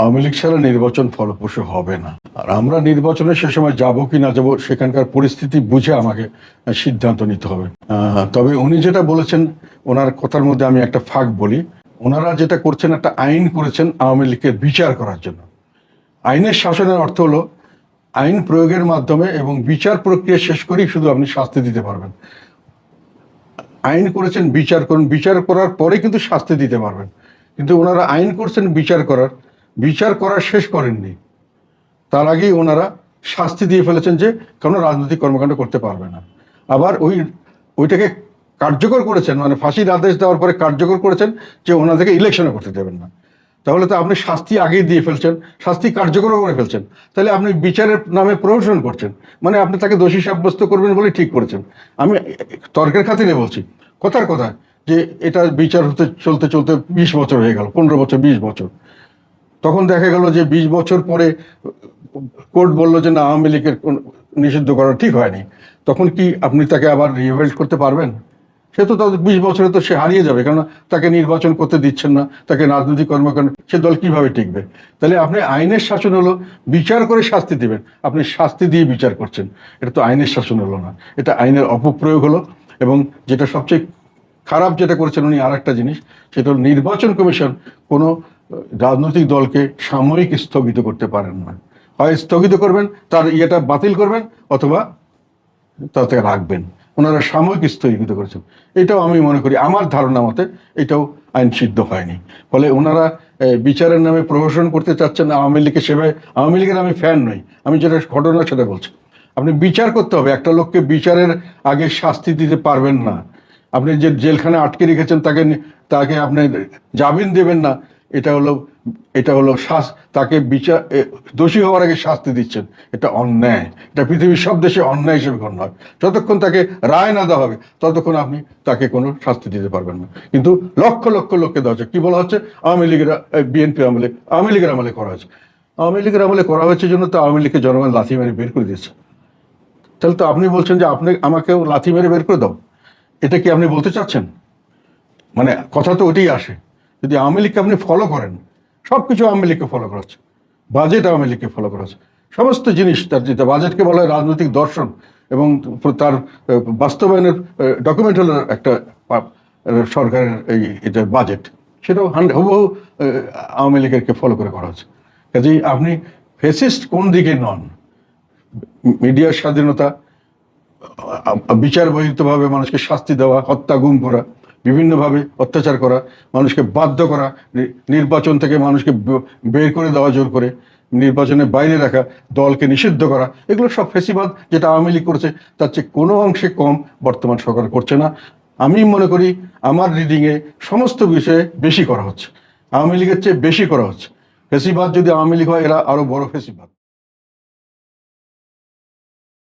আওয়ামী লীগ ছাড়া নির্বাচন ফলপ্রসূ হবে না। আর আমরা নির্বাচনে সে সময় যাব কি না যাব সেখানকার পরিস্থিতি বুঝে আমাকে সিদ্ধান্ত নিতে হবে। তবে উনি যেটা বলেছেন, ওনার কথার মধ্যে আমি একটা ফাঁক বলি। ওনারা যেটা করছেন, একটা আইন করেছেন আওয়ামী লীগের বিচার করার জন্য। আইনের শাসনের অর্থ হলো, আইন প্রয়োগের মাধ্যমে এবং বিচার প্রক্রিয়া শেষ করেই শুধু আপনি শাস্তি দিতে পারবেন। আইন করেছেন, বিচার করুন। বিচার করার পরে কিন্তু শাস্তি দিতে পারবেন। কিন্তু ওনারা আইন করছেন, বিচার করার। বিচার করার শেষ করেননি। তার আগেই ওনারা শাস্তি দিয়ে ফেলেছেন যে কোনো রাজনৈতিক কর্মকাণ্ড করতে পারবে না। আবার ওই, ওইটাকে কার্যকর করেছেন মানে ফাঁসির আদেশ দেওয়ার পরে কার্যকর করেছেন যে ওনাদেরকে ইলেকশনে করতে দেবেন না। তাহলে তো আপনি শাস্তি আগেই দিয়ে ফেলছেন, শাস্তি কার্যকর করে ফেলছেন। তাহলে আপনি বিচারের নামে প্রহসন করছেন মানে আপনি তাকে দোষী সাব্যস্ত করবেন বলে ঠিক করেছেন। আমি তর্কের খাতিরে বলছি, কথার কথা যে এটা বিচার হতে চলতে চলতে বিশ বছর হয়ে গেল, পনেরো বছর, বিশ বছর। তখন দেখা গেল যে বিশ বছর পরে কোর্ট বলল যে না, আওয়ামী লীগের নিষিদ্ধ করা ঠিক হয়নি। তখন কি আপনি তাকে আবার রিভেল্ট করতে পারবেন? সে তো তাদের বিশ বছরে তো সে হারিয়ে যাবে, কেননা তাকে নির্বাচন করতে দিচ্ছেন না, তাকে রাজনৈতিক কর্মকাণ্ড, সে দল কীভাবে টিকবে? তাহলে আপনি আইনের শাসন হলো বিচার করে শাস্তি দিবেন। আপনি শাস্তি দিয়ে বিচার করছেন। এটা তো আইনের শাসন হলো না। এটা আইনের অপপ্রয়োগ হলো এবং যেটা সবচেয়ে খারাপ যেটা করেছেন উনি আর একটা জিনিস, সেটা নির্বাচন কমিশন কোনো রাজনৈতিক দলকে সাময়িক স্থগিত করতে পারেন না। হয় স্থগিত করবেন, তার ইয়েটা বাতিল করবেন, অথবা তাতে রাখবেন। ওনারা সাময়িক স্থগিত করেছেন। এটাও আমি মনে করি, আমার ধারণা মতে এটাও আইন সিদ্ধ হয়নি। ফলে ওনারা বিচারের নামে প্রহসন করতে চাচ্ছেন আওয়ামী লীগের সেবায় আওয়ামী লীগের আমি ফ্যান নই। আমি যেটা ঘটনা সেটা বলছি, আপনি বিচার করতে হবে, একটা লোককে বিচারের আগে শাস্তি দিতে পারবেন না। আপনি যে জেলখানে আটকে রেখেছেন, তাকে তাকে আপনি জামিন দেবেন না। এটা হলো এটা হলো শাস, তাকে বিচার দোষী হওয়ার আগে শাস্তি দিচ্ছেন। এটা অন্যায়। এটা পৃথিবীর সব দেশে অন্যায় হিসেবে গণ্য হয়। যতক্ষণ তাকে রায় না দেওয়া হবে, ততক্ষণ আপনি তাকে কোনো শাস্তি দিতে পারবেন না। কিন্তু লক্ষ লক্ষ লোককে দেওয়া হচ্ছে। কি বলা হচ্ছে? আওয়ামী লীগের বিএনপি আমলে, আওয়ামী লীগের আমলে করা হয়েছে। আওয়ামী লীগের আমলে করা হয়েছে জন্য তো আওয়ামী লীগকে জনগণ লাথি মেরে বের করে দিয়েছে। তাহলে তো আপনি বলছেন যে আপনি, আমাকেও লাথি মেরে বের করে দাও। এটা কি আপনি বলতে চাচ্ছেন? মানে কথা তো ওটাই আসে। যদি আওয়ামী লীগকে আপনি ফলো করেন সব কিছু আওয়ামী লীগকে ফলো করা হচ্ছে। বাজেট আওয়ামী লীগকে ফলো করা হচ্ছে। সমস্ত জিনিস তার যেটা বাজেটকে বলা হয় রাজনৈতিক দর্শন এবং তার বাস্তবায়নের ডকুমেন্ট হলো একটা সরকারের এই, এটা বাজেট সেটাও হান্ড হুবহু আওয়ামী লীগেরকে ফলো করে করা হচ্ছে। কাজেই আপনি ফেসিস্ট কোন দিকে নন? মিডিয়ার স্বাধীনতা বিচার বহির্ভূতভাবে মানুষকে শাস্তি দেওয়া, হত্যা, গুম করা বিভিন্নভাবে অত্যাচার করা, মানুষকে বাধ্য করা নির্বাচন থেকে মানুষকে বের করে দেওয়া, জোর করে নির্বাচনের বাইরে রাখা, দলকে নিষিদ্ধ করা, এগুলো সব ফেসিবাদ যেটা আওয়ামী লীগ করেছে, তার চেয়ে কোনো অংশে কম বর্তমান সরকার করছে না। আমি মনে করি আমার রিডিংয়ে সমস্ত বিষয়ে বেশি করা হচ্ছে, আওয়ামী লীগের চেয়ে বেশি করা হচ্ছে। ফেসিবাদ যদি আওয়ামী লীগ হয়, এরা আরও বড় ফেসিবাদ।